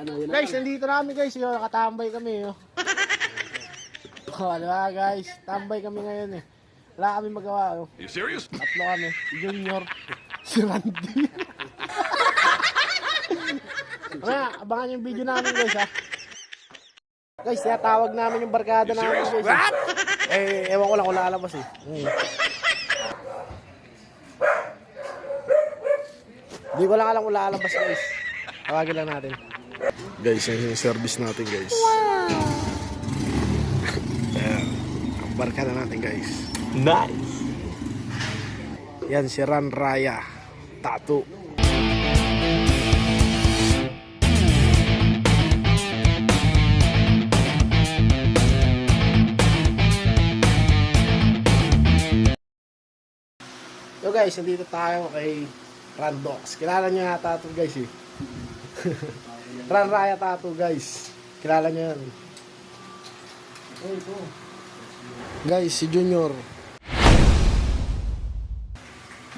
Ano, yun Guys, nandito namin guys. Yo, nakatambay kami. Yo. Oh, di ba guys? Tambay kami ngayon eh. Wala kami magawa. Oh. You serious? Tatlo kami. Junior. Si Randy. Kaya, abangan yung video namin guys ha. Guys, tawag namin yung barkada namin guys. What? Eh, ewan ko lang kung lalabas eh. Hmm. Hindi ko lang alam kung lalabas guys. Tawagin lang natin. Guys, yung service natin guys. Wow! Ayan. Ang barkada natin guys. Nice. Yan si Ran Raya. Tattoo. Yo guys, nandito tayo kay Randox. Kilala niyo yata ito guys eh. Ran Raya Tattoo guys. Kilala niyo yan. Guys, si Junior.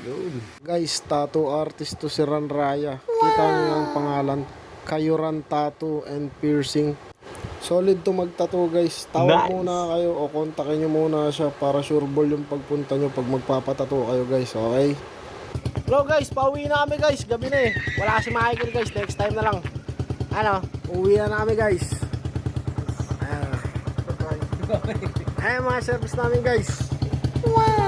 Yun. Guys, tattoo artist to si Ran Raya. Kita niyo yung pangalan. Kayuran Tattoo and Piercing. Solid to magtattoo guys. Tawag Nice. muna kayo o kontakin nyo muna siya para sure ball yung pagpunta nyo pag magpapatato kayo guys. Okay? Hello guys, pauwi na kami guys. Gabi na eh. Wala si Michael guys. Next time na lang. Ano? Uwi na namin guys. Ayan. Ayan mga service namin guys. Wow!